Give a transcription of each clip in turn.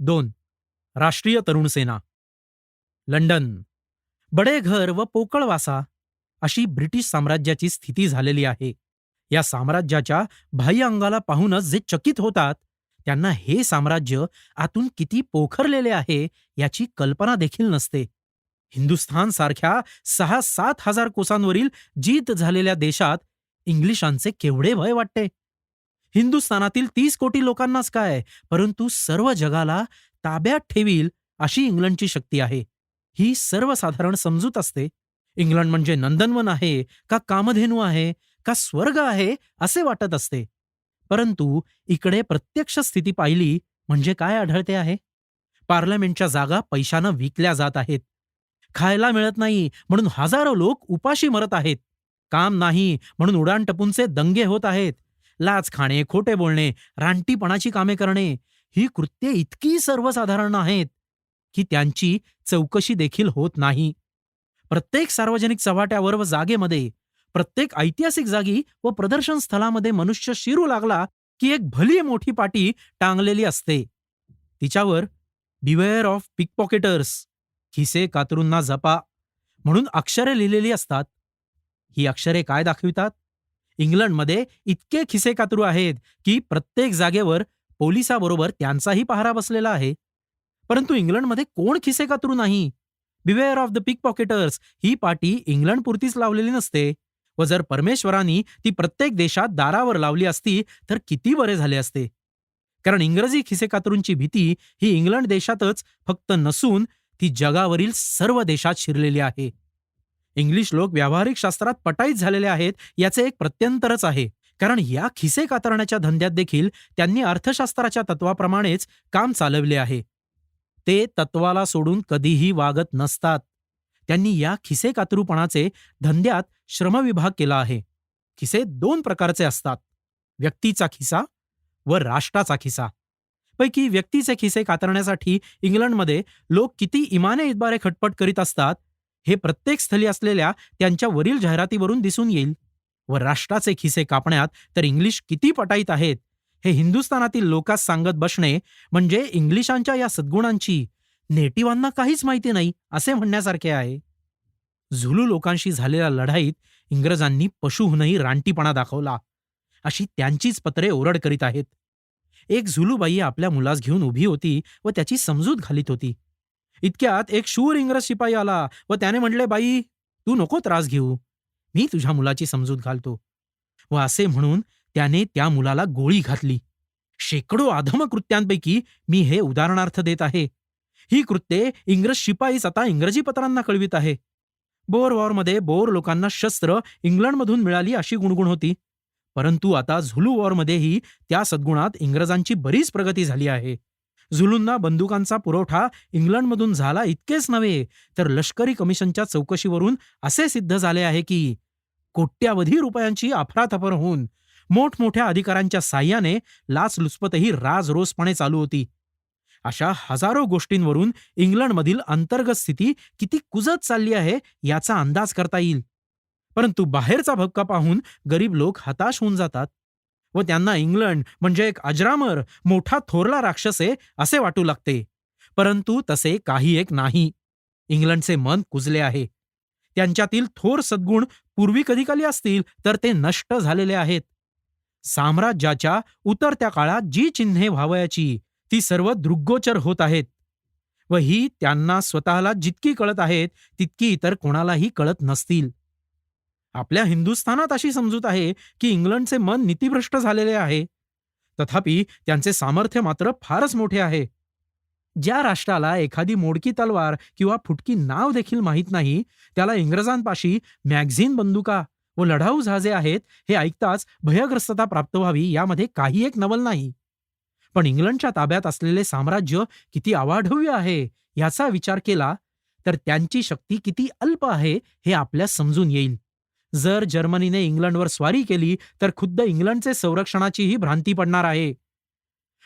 दोन. राष्ट्रीय तरुण सेना. लंडन. बडे घर व पोकळवासा अशी ब्रिटिश साम्राज्याची स्थिती झालेली आहे. या साम्राज्याच्या बाह्य अंगाला पाहूनच जे चकित होतात त्यांना हे साम्राज्य आतून किती पोखरलेले आहे याची कल्पना देखील नसते. हिंदुस्थान सारख्या सहा सात हजार कोसांवरील जीत झालेल्या देशात इंग्लिशांचे केवढे भय वाटते? हिंदुस्थानातील तीस कोटी लोकांनाच काय परंतु सर्व जगाला ताब्यात ठेवील अशी इंग्लंडची शक्ती आहे. ही सर्वसाधारण समजूत असते. इंग्लंड म्हणजे नंदनवन आहे का कामधेनू आहे का स्वर्ग आहे असे वाटत असते. परंतु इकडे प्रत्यक्ष स्थिती पाहिली म्हणजे काय आढळते आहे? पार्लमेंटच्या जागा पैशानं विकल्या जात आहेत. खायला मिळत नाही म्हणून हजारो लोक उपाशी मरत आहेत. काम नाही म्हणून उडाणटपूंचे दंगे होत आहेत. लाच खाणे खोटे बोलणे रानटीपणाची कामे करणे ही कृत्ये इतकी सर्वसाधारण आहेत की त्यांची चौकशी देखील होत नाही. प्रत्येक सार्वजनिक चव्हाट्यावर व जागेमध्ये प्रत्येक ऐतिहासिक जागी व प्रदर्शन स्थळामध्ये मनुष्य शिरू लागला की एक भली मोठी पाटी टांगलेली असते. तिच्यावर बिवेअर ऑफ पिकपॉकेटर्स खिसे कातरूंना जपा म्हणून अक्षरे लिहिलेली असतात. ही अक्षरे काय दाखवितात? इंग्लंडमध्ये इतके खिसे कातरू आहेत की प्रत्येक जागेवर पोलिसाबरोबर त्यांचाही पहारा बसलेला आहे. परंतु इंग्लंडमध्ये कोण खिसे कातरू नाही? Beware of the pick pocketers ही पाटी इंग्लंड पुरतीच लावलेली नसते. व जर परमेश्वरांनी ती प्रत्येक देशात दारावर लावली असती तर किती बरे झाले असते. कारण इंग्रजी खिसे कातरूंची भीती ही इंग्लंड देशातच फक्त नसून ती जगावरील सर्व देशात शिरलेली आहे. इंग्लिश लोक व्यावहारिक शास्त्रात पटाईत झालेले आहेत याचे एक प्रत्यंतरच आहे. कारण या खिसे कातरण्याच्या धंद्यात देखील त्यांनी अर्थशास्त्राच्या तत्वाप्रमाणेच काम चालवले आहे. ते तत्वाला सोडून कधीही वागत नसतात. त्यांनी या खिसे कातरूपणाचे धंद्यात श्रमविभाग केला आहे. खिसे दोन प्रकारचे असतात. व्यक्तीचा खिसा व राष्ट्राचा खिसा. पैकी व्यक्तीचे खिसे कातरण्यासाठी इंग्लंडमध्ये लोक किती इमाने इतबारे खटपट करीत असतात हे प्रत्येक स्थली असलेल्या त्यांच्या वरील जाहिरातीवरून दिसून येईल. व राष्ट्राचे खिसे कापण्यात तर इंग्लिश किती पटाईत आहेत हे हिंदुस्थानातील लोकांस सांगत बसणे म्हणजे इंग्लिशांच्या या सद्गुणांची नेटिवांना काहीच माहिती नाही असे म्हणण्यासारखे आहे. झुलू लोकांशी झालेल्या लढाईत इंग्रजांनी पशुहूनही रानटीपणा दाखवला अशी त्यांचीच पत्रे ओरड करीत आहेत. एक झुलूबाई आपल्या मुलास घेऊन उभी होती व त्याची समजूत घालीत होती. इतक्यात एक शूर इंग्रज शिपाई आला व त्याने म्हटले बाई तू नको त्रास घेऊ. मी तुझ्या मुलाची समजूत घालतो. व असे म्हणून त्याने त्या मुलाला गोळी घातली. शेकडो अधम कृत्यांपैकी मी हे उदाहरणार्थ देत आहे. ही कृत्ये इंग्रज शिपाईच आता इंग्रजी पत्रांना कळवित आहे. बोर वॉरमध्ये बोर लोकांना शस्त्र इंग्लंडमधून मिळाली अशी गुणगुण होती. परंतु आता झुलू वॉरमध्येही त्या सद्गुणात इंग्रजांची बरीच प्रगती झाली आहे. झुलूंना बंदुकांचा पुरवठा इंग्लंडमधून झाला इतकेच नव्हे तर लष्करी कमिशनच्या चौकशीवरून असे सिद्ध झाले आहे की कोट्यावधी रुपयांची अफरातफर होऊन मोठमोठ्या अधिकाऱ्यांच्या साह्याने लाचलुचपतही राजरोसपणे चालू होती. अशा हजारो गोष्टींवरून इंग्लंडमधील अंतर्गत स्थिती किती कुजत चालली आहे याचा अंदाज करता येईल. परंतु बाहेरचा भपका पाहून गरीब लोक हताश होऊन जातात. व त्यांना इंग्लंड म्हणजे एक अजरामर मोठा थोरला राक्षस आहे असे वाटू लागते. परंतु तसे काही एक नाही. इंग्लंडचे मन कुजले आहे. त्यांच्यातील थोर सद्गुण पूर्वी कधीकाली असतील तर ते नष्ट झालेले आहेत. साम्राज्याच्या उतरत्या काळात जी चिन्हे व्हावयाची ती सर्व दृग्गोचर होत आहेत. व ही त्यांना स्वतःला जितकी कळत आहेत तितकी इतर कोणालाही कळत नसतील. आपल्या हिंदुस्थानात अशी समजूत आहे की इंग्लंडचे मन नीतिभ्रष्ट झालेले आहे. तथापि त्यांचे सामर्थ्य मात्र फारच मोठे आहे. ज्या राष्ट्राला एखादी मोडकी तलवार किंवा फुटकी नाव देखील माहीत नाही त्याला इंग्रजांपाशी मॅगझिन बंदुका व लढाऊ जहाजे आहेत हे ऐकताच भयग्रस्तता प्राप्त व्हावी यामध्ये काही एक नवल नाही. पण इंग्लंडच्या ताब्यात असलेले साम्राज्य किती अवाढव्य आहे याचा विचार केला तर त्यांची शक्ती किती अल्प आहे हे आपल्यास समजून येईल. जर जर्मनीने इंग्लंडवर स्वारी केली तर खुद्द इंग्लंडचे संरक्षणाचीही भ्रांती पडणार आहे.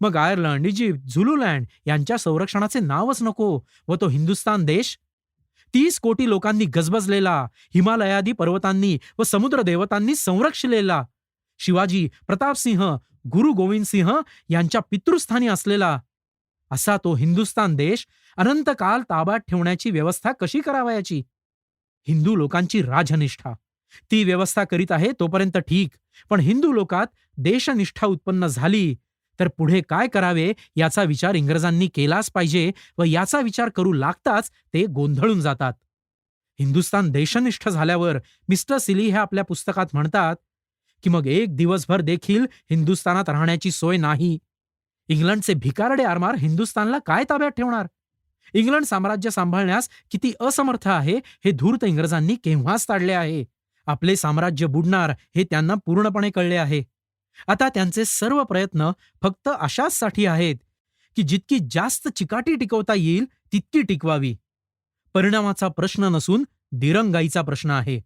मग आयर्लंड इजिप्त झुलूलँड यांच्या संरक्षणाचे नावच नको व तो हिंदुस्तान देश? तीस कोटी लोकांनी गजबजलेला हिमालयादी पर्वतांनी व समुद्र देवतांनी संरक्षलेला शिवाजी प्रतापसिंह गुरु गोविंद सिंह यांच्या पितृस्थानी असलेला असा तो हिंदुस्तान देश अनंतकाल ताब्यात ठेवण्याची व्यवस्था कशी करावयाची? हिंदू लोकांची राजनिष्ठा ती व्यवस्था करीत आहे तोपर्यंत ठीक. पण हिंदू लोकात देशनिष्ठा उत्पन्न झाली तर पुढे काय करावे याचा विचार इंग्रजांनी केलाच पाहिजे व याचा विचार करू लागताच ते गोंधळून जातात. हिंदुस्तान देशनिष्ठ झाल्यावर मिस्टर सिली हे आपल्या पुस्तकात म्हणतात की मग एक दिवसभर देखील हिंदुस्थानात राहण्याची सोय नाही. इंग्लंडचे भिकारडे आरमार हिंदुस्थानला काय ताब्यात ठेवणार? इंग्लंड साम्राज्य सांभाळण्यास किती असमर्थ आहे हे धूर्त इंग्रजांनी केव्हाच ताडले आहे? आपले साम्राज्य बुडणार हे त्यांना पूर्णपणे कळले आहे. आता त्यांचे सर्व प्रयत्न फक्त अशाचसाठी आहेत की जितकी जास्त चिकाटी टिकवता येईल तितकी टिकवावी. परिणामाचा प्रश्न नसून दिरंगाईचा प्रश्न आहे.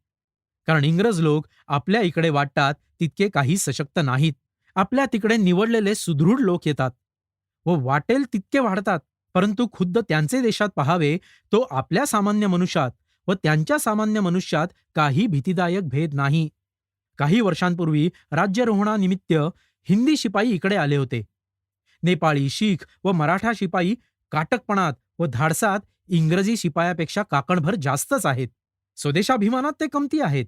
कारण इंग्रज लोक आपल्या इकडे वाटतात तितके काही सशक्त नाहीत. आपल्या तिकडे निवडलेले सुदृढ लोक येतात. व वाटेल तितके वाढतात परंतु खुद्द त्यांचे देशात पहावे तो आपल्या सामान्य मनुष्यात व त्यांच्या सामान्य मनुष्यात काही भीतीदायक भेद नाही. काही वर्षांपूर्वी राज्यरोहणानिमित्त हिंदी शिपाई इकडे आले होते. नेपाळी शीख व मराठा शिपाई काटकपणात व धाडसात इंग्रजी शिपायापेक्षा काकणभर जास्तच आहेत. स्वदेशाभिमानात ते कमती आहेत.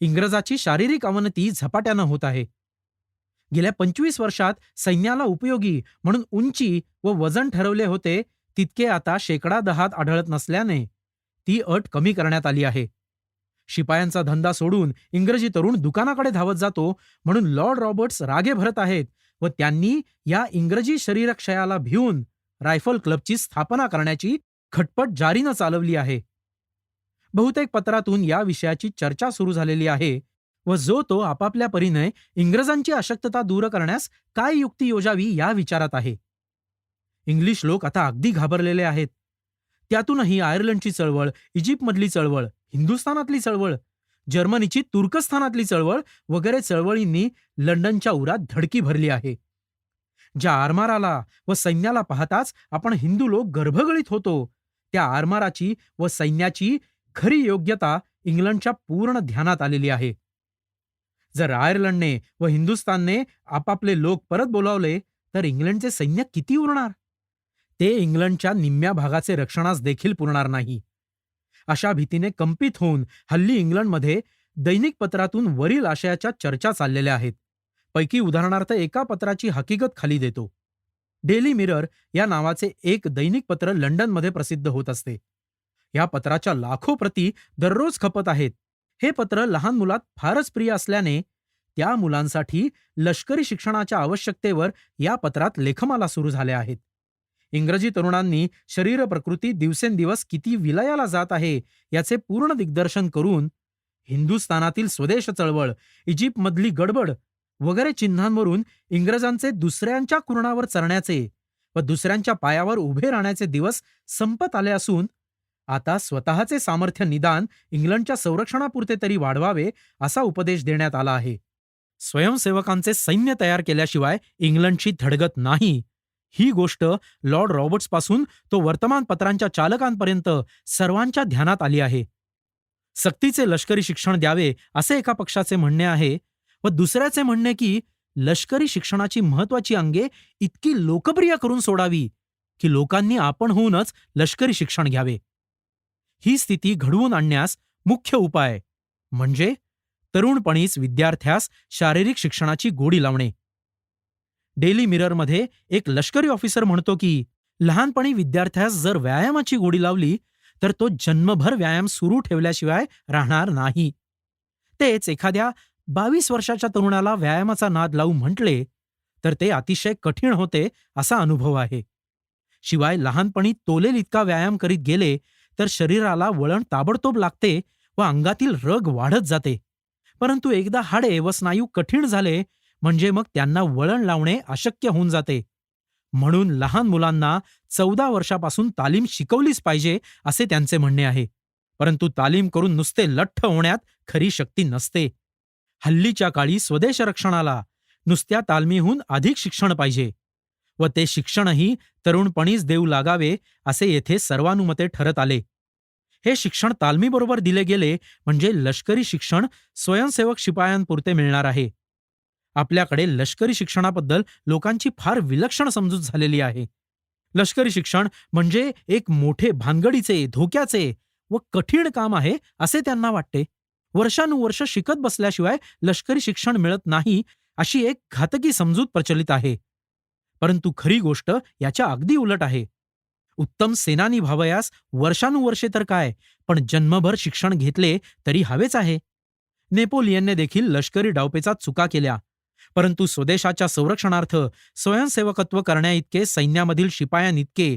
इंग्रजाची शारीरिक अवनती झपाट्यानं होत आहे. गेल्या पंचवीस वर्षात सैन्याला उपयोगी म्हणून उंची व वजन ठरवले होते तितके आता शेकडा दहात आढळत नसल्याने ती अट कमी करण्यात आली आहे. शिपायांचा धंदा सोडून इंग्रजी तरुण दुकानाकडे धावत जातो म्हणून लॉर्ड रॉबर्ट्स रागे भरत आहेत व त्यांनी या इंग्रजी शरीरक्षयाला भिवून रायफल क्लबची स्थापना करण्याची खटपट जारीनं चालवली आहे. बहुतेक पत्रातून या विषयाची चर्चा सुरू झालेली आहे व जो तो आपापल्या परीने इंग्रजांची अशक्तता दूर करण्यास काय युक्ती योजावी या विचारात आहे. इंग्लिश लोक आता अगदी घाबरलेले आहेत. त्यातूनही आयर्लंडची चळवळ इजिप्तमधली चळवळ हिंदुस्थानातली चळवळ जर्मनीची तुर्कस्थानातली चळवळ वगैरे चळवळींनी लंडनच्या उरात धडकी भरली आहे. ज्या आरमाराला व सैन्याला पाहताच आपण हिंदू लोक गर्भगळीत होतो त्या आरमाराची व सैन्याची खरी योग्यता इंग्लंडच्या पूर्ण ध्यानात आलेली आहे. जर आयर्लंडने व हिंदुस्थानने आपापले लोक परत बोलावले तर इंग्लंडचे सैन्य किती उरणार? ते इंग्लंडच्या निम्म्या भागाचे रक्षणास देखील पुरणार नाही. अशा भीतीने कंपित होऊन हल्ली इंग्लंडमध्ये दैनिक पत्रातून वरील आशयाच्या चर्चा चाललेल्या आहेत. पैकी उदाहरणार्थ एका पत्राची हकीकत खाली देतो. डेली मिरर या नावाचे एक दैनिक पत्र लंडनमध्ये प्रसिद्ध होत असते. या पत्राच्या लाखो प्रती दररोज खपत आहेत. हे पत्र लहान मुलात फारच प्रिय असल्याने त्या मुलांसाठी लष्करी शिक्षणाच्या आवश्यकतेवर या पत्रात लेखमाला सुरू झाल्या आहेत. इंग्रजी तरुणांनी शरीर प्रकृती दिवसेंदिवस किती विलयाला जात आहे याचे पूर्ण दिग्दर्शन करून हिंदुस्थानातील स्वदेश चळवळ इजिप्तमधली गडबड वगैरे चिन्हांवरून इंग्रजांचे दुसऱ्यांच्या कुरणावर चरण्याचे व दुसऱ्यांच्या पायावर उभे राहण्याचे दिवस संपत आले असून आता स्वतःचे सामर्थ्य निदान इंग्लंडच्या संरक्षणापुरते तरी वाढवावे असा उपदेश देण्यात आला आहे. स्वयंसेवकांचे सैन्य तयार केल्याशिवाय इंग्लंडची धडगत नाही. ही गोष्ट लॉर्ड रॉबर्ट्सपासून तो वर्तमानपत्रांच्या चालकांपर्यंत सर्वांच्या ध्यानात आली आहे. सक्तीचे लष्करी शिक्षण द्यावे असे एका पक्षाचे म्हणणे आहे व दुसऱ्याचे म्हणणे की लष्करी शिक्षणाची महत्वाची अंगे इतकी लोकप्रिय करून सोडावी की लोकांनी आपण होऊनच लष्करी शिक्षण घ्यावे. ही स्थिती घडवून आणण्यास मुख्य उपाय म्हणजे तरुणपणीच विद्यार्थ्यास शारीरिक शिक्षणाची गोडी लावणे. डेली मिररमध्ये एक लष्करी ऑफिसर म्हणतो की लहानपणी विद्यार्थ्यास जर व्यायामाची गोडी लावली तर तो जन्मभर व्यायाम सुरू ठेवल्याशिवाय राहणार नाही. तेच एखाद्या बावीस वर्षाच्या तरुणाला व्यायामाचा नाद लावू म्हटले तर ते अतिशय कठीण होते असा अनुभव आहे. शिवाय लहानपणी तोलेल इतका व्यायाम करीत गेले तर शरीराला वळण ताबडतोब लागते व अंगातील रग वाढत जाते. परंतु एकदा हाडे व स्नायू कठीण झाले म्हणजे मग त्यांना वळण लावणे अशक्य होऊन जाते. म्हणून लहान मुलांना चौदा वर्षापासून तालीम शिकवलीच पाहिजे असे त्यांचे म्हणणे आहे. परंतु तालीम करून नुसते लठ्ठ होण्यात खरी शक्ती नसते. हल्लीच्या काळी स्वदेश रक्षणाला नुसत्या तालमीहून अधिक शिक्षण पाहिजे व ते शिक्षणही तरुणपणीच देऊ लागावे असे येथे सर्वानुमते ठरत आले. हे शिक्षण तालमीबरोबर दिले गेले म्हणजे लष्करी शिक्षण स्वयंसेवक शिपायांपुरते मिळणार आहे. आपल्याकडे लष्करी शिक्षणाबद्दल लोकांची फार विलक्षण समजूत झालेली आहे. लष्करी शिक्षण म्हणजे एक मोठे भानगडीचे धोक्याचे व कठीण काम आहे असे त्यांना वाटते. वर्षानुवर्ष शिकत बसल्याशिवाय लष्करी शिक्षण मिळत नाही अशी एक घातकी समजूत प्रचलित आहे. परंतु खरी गोष्ट याच्या अगदी उलट आहे. उत्तम सेनानी व्हावयास वर्षानुवर्षे तर काय पण जन्मभर शिक्षण घेतले तरी हवेच आहे. नेपोलियनने देखील लष्करी डावपेचा चुका केल्या. परंतु स्वदेशाच्या संरक्षणार्थ स्वयंसेवकत्व करण्याइतके सैन्यामधील शिपायांइतके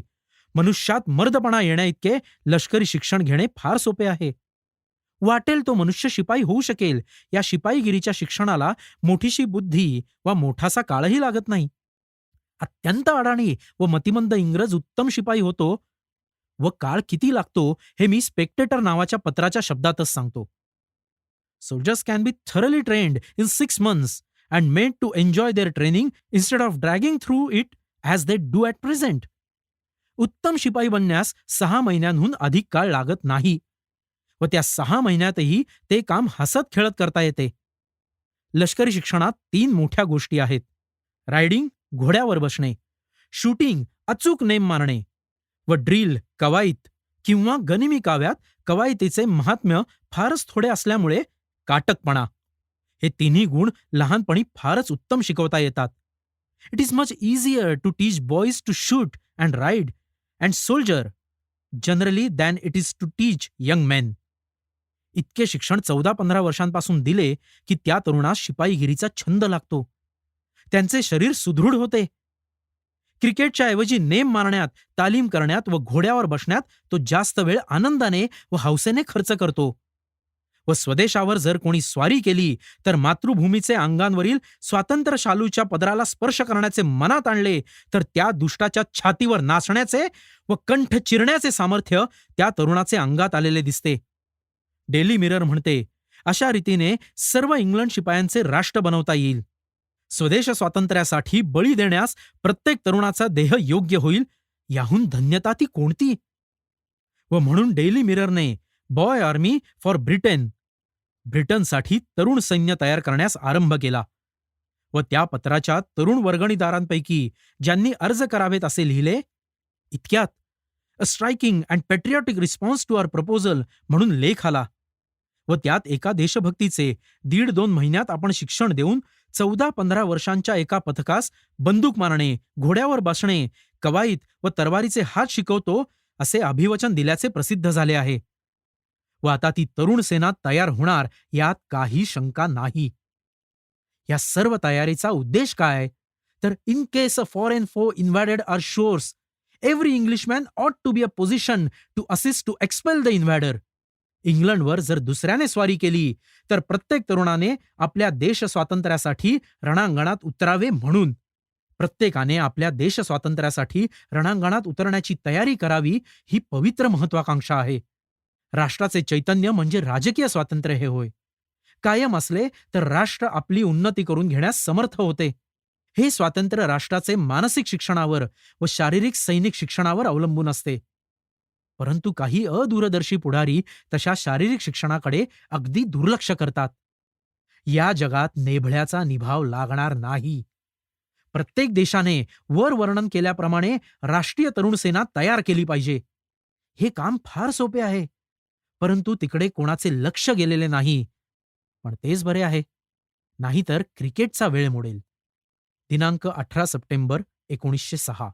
मनुष्यात मर्दपणा येण्याइतके लष्करी शिक्षण घेणे फार सोपे आहे. वाटेल तो मनुष्य शिपाई होऊ शकेल या शिपाईगिरीच्या शिक्षणाला मोठीशी बुद्धी वा मोठासा काळही लागत नाही. अत्यंत अडाणी व मतिमंद इंग्रज उत्तम शिपाई होतो व काळ किती लागतो हे मी स्पेक्टेटर नावाच्या पत्राच्या शब्दातच सांगतो. Soldiers can be thoroughly trained in six months and made to enjoy their training instead of dragging through it as they do at present उत्तम शिपाई बनण्यास सहा महिन्यांहून अधिक काळ लागत नाही व त्या सहा महिन्यातही ते काम हसत खेळत करता येते. लष्करी शिक्षणात तीन मोठ्या गोष्टी आहेत. रायडिंग घोड्यावर बसणे शूटिंग अचूक नेम मारणे व ड्रिल कवायत किंवा गनिमी काव्यात कवायतीचे महात्म्य फारच थोडे असल्यामुळे काटकपणा. हे तिन्ही गुण लहानपणी फारच उत्तम शिकवता येतात. It is much easier to teach boys to shoot and ride and soldier generally than it is to teach young men इतके शिक्षण चौदा पंधरा वर्षांपासून दिले की त्या तरुणास शिपाईगिरीचा छंद लागतो. त्यांचे शरीर सुदृढ होते. क्रिकेटच्या ऐवजी नेम मारण्यात तालीम करण्यात व घोड्यावर बसण्यात तो जास्त वेळ आनंदाने व हौसेने खर्च करतो. व स्वदेशावर जर कोणी स्वारी केली तर मातृभूमीचे अंगांवरील स्वातंत्र्य शालूच्या पदराला स्पर्श करण्याचे मनात आणले तर त्या दुष्टाच्या छातीवर नाचण्याचे व कंठ चिरण्याचे सामर्थ्य त्या तरुणाचे अंगात आलेले दिसते. डेली मिरर म्हणते अशा रीतीने सर्व इंग्लंड शिपायांचे राष्ट्र बनवता येईल. स्वदेश स्वातंत्र्यासाठी बळी देण्यास प्रत्येक तरुणाचा देह योग्य होईल याहून धन्यता ती कोणती? व म्हणून डेली मिररने बॉय आर्मी फॉर ब्रिटन ब्रिटनसाठी तरुण सैन्य तयार करण्यास आरंभ केला व त्या पत्राच्या तरुण वर्गणीदारांपैकी ज्यांनी अर्ज करावेत असे लिहिले इतक्यात a striking and patriotic response to our proposal म्हणून लेख आला व त्यात एका देशभक्तीचे दीड दोन महिन्यात आपण शिक्षण देऊन चौदा पंधरा वर्षांच्या एका पथकास बंदूक मारणे घोड्यावर बसणे कवायत व तरवारीचे हात शिकवतो असे अभिवचन दिल्याचे प्रसिद्ध झाले आहे. व आता ती तरुण सेना तयार होणार यात काही शंका नाही. या सर्व तयारीचा उद्देश काय? तर in case a foreign foe invaded our shores every Englishman ought to be a position to assist to expel the invader इंग्लंडवर जर दुसऱ्याने स्वारी केली तर प्रत्येक तरुणाने आपल्या देश स्वातंत्र्यासाठी रणांगणात उतरावे म्हणून. प्रत्येकाने आपल्या देश स्वातंत्र्यासाठी रणांगणात उतरण्याची तयारी करावी ही पवित्र महत्वाकांक्षा आहे. राष्ट्राचे चैतन्य म्हणजे राजकीय स्वातंत्र्य हे होय. कायम असले तर राष्ट्र आपली उन्नती करून घेण्यास समर्थ होते. हे स्वातंत्र्य राष्ट्राचे मानसिक शिक्षणावर व शारीरिक सैनिक शिक्षणावर अवलंबून असते. परंतु काही अदूरदर्शी पुढारी तशा शारीरिक शिक्षणाकडे अगदी दुर्लक्ष करतात. या जगात नेभळ्याचा निभाव लागणार नाही. प्रत्येक देशाने वर वर्णन केल्याप्रमाणे राष्ट्रीय तरुण सेना तयार केली पाहिजे. हे काम फार सोपे आहे. परंतु तिकडे कोणाचे लक्ष गेलेले नाही. पण तेच बरे आहे. नाहीतर क्रिकेटचा वेळ मोडेल. दिनांक अठरा सप्टेंबर एकोणीसशे सहा.